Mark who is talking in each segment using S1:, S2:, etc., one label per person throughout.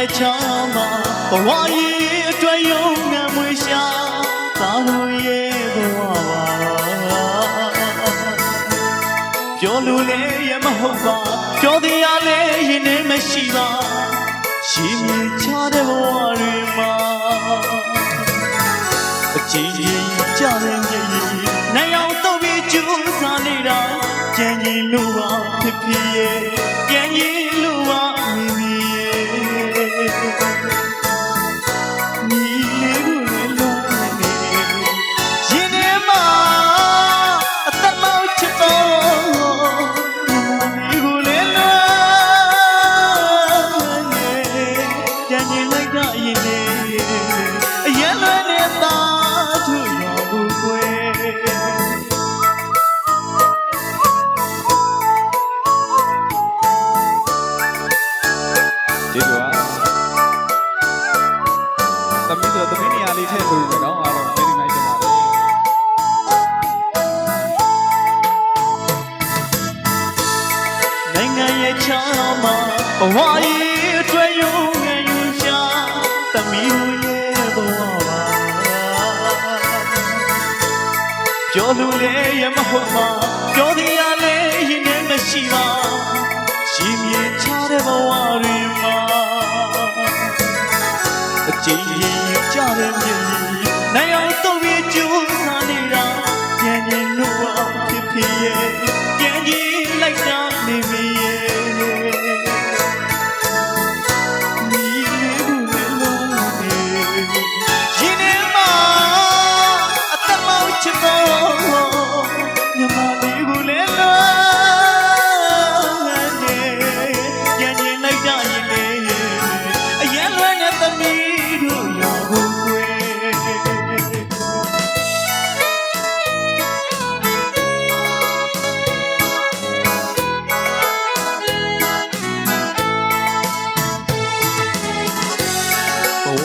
S1: ရဲ့ချမ်းသာဘဝရဲ့အတွက်ယုံငံမွေရှာသာလို့ရဲ့ဘဝပါပြောလို့လည်းရမဟုတ်ပါပြောတရားလည်းရင်ထဲမရှိပါရှိမြင်ချတဲ့ဘဝတွေမှာအချင်းချင်းကြတဲ့မြေကြီးနိုင်အောင်တော့ပြီးကျူးစားနေတာကြံကြီးလို့ပါဖြစ်ဖြစ်ရဲ့ ကျေး
S2: ဇူးပါသမီးဆိုသမီးနေရာလေးထည့်ပေးမယ်နော်အားလုံး very nice တင်ပါတယ်
S1: နိုင်ငံရဲ့ချမ်းမှာဘဝရဲ့အတွက်ရုံငယ်ယူရှာသမီးရဲ့ဘဝပါကြောလူလေးရမဟုတ်မှာကြောဒီရလေးရင်နဲ့မရှိပါရှင်မြေချတဲ့ဘဝ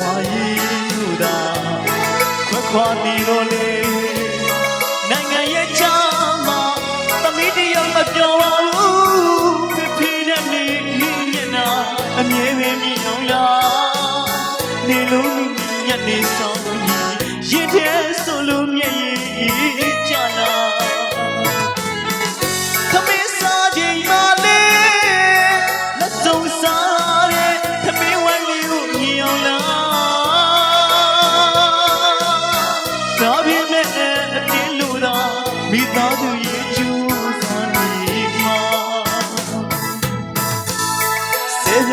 S1: ဝကြီးလူသာခွက်ခွာနေတော့လေနိုင်ငံရဲ့ချမ်းသာသမီးတယောက်မပြောပါဘူးဖြစ်ဖြစ်တဲ့နေမျက်နှာအမြဲပဲမြင်အောင်လားနေလို့ညက်နေဆောင်ရင်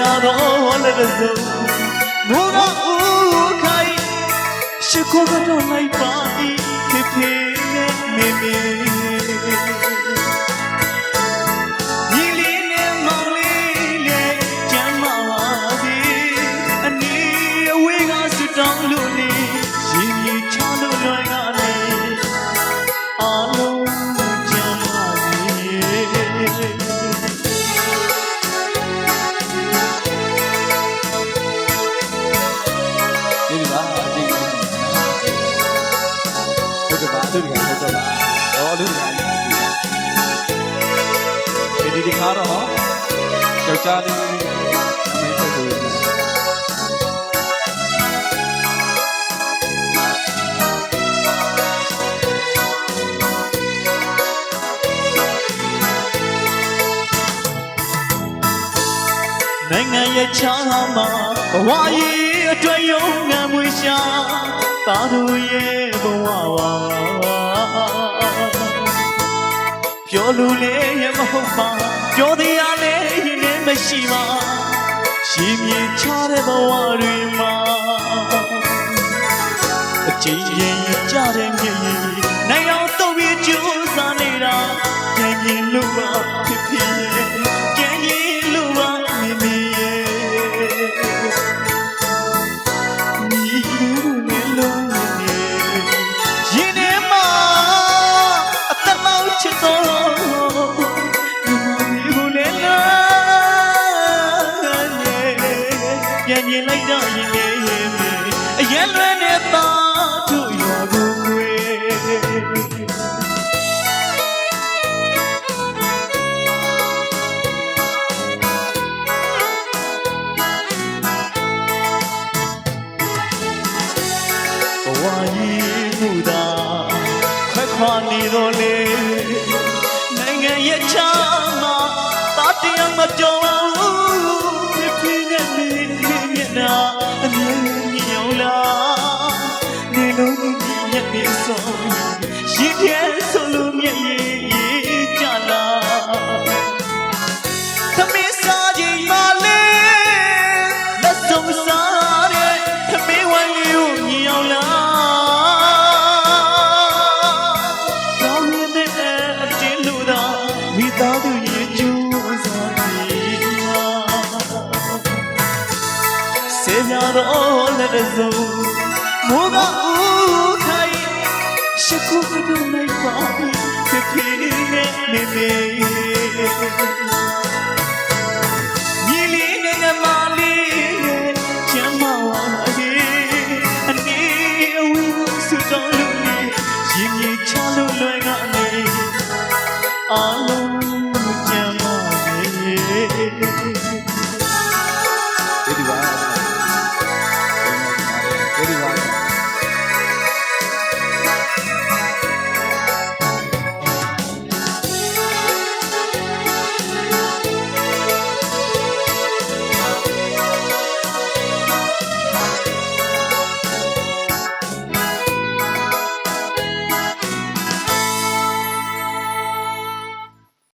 S1: စေကြတော့လည်းတစ်စုံဘုရားဦးခိုင်ရှိခိုးကတော့လိုက်ပါ၏ဖေဖေနဲ့မေမေ
S2: ဟုတ်ကဲ့ပါလူတွေကဟုတ်ကဲ့ပါဟောလူတွေကဒီဒီခါတော့ယောက်ျားလေး
S1: ပြောလို့လည်းရမဟုတ်ပါပြောတရားလည်းရင်ထဲမရှိပါရှင်မြေချတဲ့ဘဝတွေမှာအကြင်ရင်ကြတဲ့မြေကြီးနိုင်အောင်တော့ပြီးကြိုးစားနေတာကြင်ရင်လို့ပါဖြစ်ဖြစ် ရင်လိုက်တာရင်လေးရင်လေးအရက်လွဲနေသားတို့ရွာကုန်ွေဘဝကြီးမှုသာခွက်ခွာနေတော့လေနိုင်ငံရဲ့ချမ်းသာတတရားမပြော ရင်ပြဲဆိုလို့မျက်ရည်ကြလားသမီးစားခြင်းမလေးလက်ဆုံးစားတဲ့သမီးဝိုင်းလေးကိုမြင်အောင်လားတောင်းရတဲ့အတင်းလို့သာမိသားစုရဲ့ကျိုးစားပြီးစေရတော့လက်စုံမိုးကဦးခိုင် ရှိခု